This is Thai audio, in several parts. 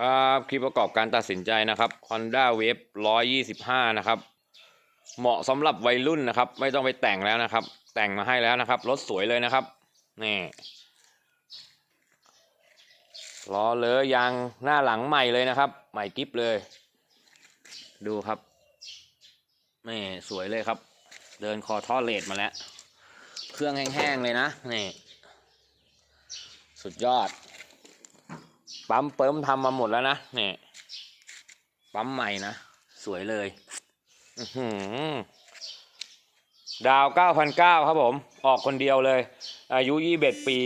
ครับคลิปประกอบการตัดสินใจนะครับ Honda Wave 125 นะครับ เหมาะสำหรับวัยรุ่นนะครับ ไม่ต้องไปแต่งแล้วนะครับ แต่งมาให้แล้วนะครับ รถสวยเลยนะครับ นี่ล้อเลยยางหน้าหลังใหม่เลยนะครับ ใหม่กิฟเลย ดูครับนี่สวยเลยครับ เดินคอท่อเลดมาแล้ว เครื่องแห้งๆเลยนะ นี่ สุดยอด ปั๊มเปิมทำมาหมดแล้วนะนี่ปั๊มใหม่นะ สวยเลยอื้อหือดาว 9,900 ครับผม ออกคนเดียวเลย อายุ 21 ปี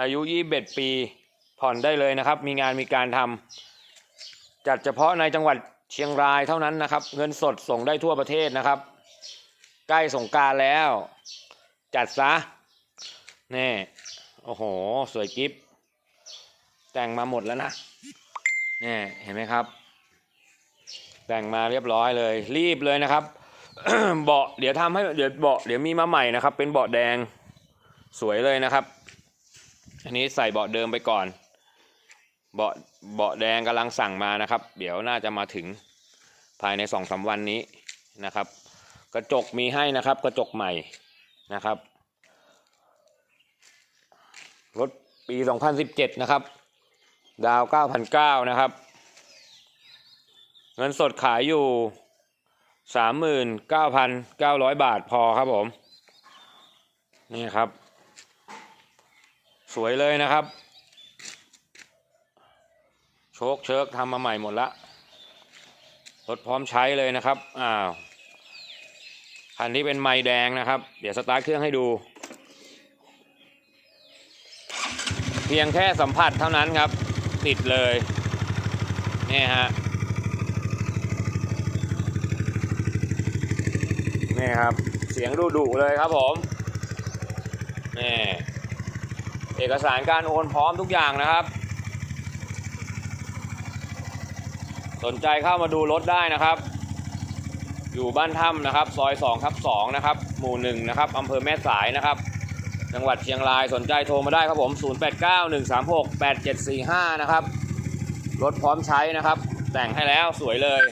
อายุ 21 ปี ผ่อนได้เลยนะครับ มีงานมีการทำจัดเฉพาะในจังหวัดเชียงรายเท่านั้นนะครับ เงินสดส่งได้ทั่วประเทศนะครับ ใกล้สงการแล้ว จัดซะนี่ โอ้โห สวยกิฟแต่งมาหมดแล้วนะนี่เห็นไหมครับ แต่งมาเรียบร้อยเลย รีบเลยนะครับ เบาะเดี๋ยวทำให้เดี๋ยวเบาะเดี๋ยวมีมาใหม่นะครับ เป็นเบาะแดงสวยเลยนะครับ อันนี้ใส่เบาะเดิมไปก่อน เบาะเบาะแดงกำลังสั่งมานะครับ เดี๋ยวน่าจะมาถึงภายในสองสามวันนี้นะครับ กระจกมีให้นะครับ กระจกใหม่นะครับ รถปี 2017 นะครับ ดาว 9,900 นะครับ เงินสดขายอยู่ 39,900 บาทพอครับผม นี่ครับ สวยเลยนะครับ โชคเชิกทำมาใหม่หมดละรถพร้อมใช้เลยนะครับ อ้าว คันนี้เป็นไม้แดงนะครับ เดี๋ยวสตาร์ทเครื่องให้ดู เพียงแค่สัมผัสเท่านั้นครับ ติดเลยนี่ฮะนี่ครับ เสียงดุดุเลยครับผมนี่เอกสารการโอนพร้อมทุกอย่างนะครับ สนใจเข้ามาดูรถได้นะครับ อยู่บ้านถ้ำนะครับ ซอย2ครับ2นะครับ หมู่1นะครับอำเภอแม่สายนะครับ จังหวัดเชียงรายสนใจโทรมาได้ครับผม 0891368745 นะครับ รถพร้อมใช้นะครับ แต่งให้แล้วสวยเลย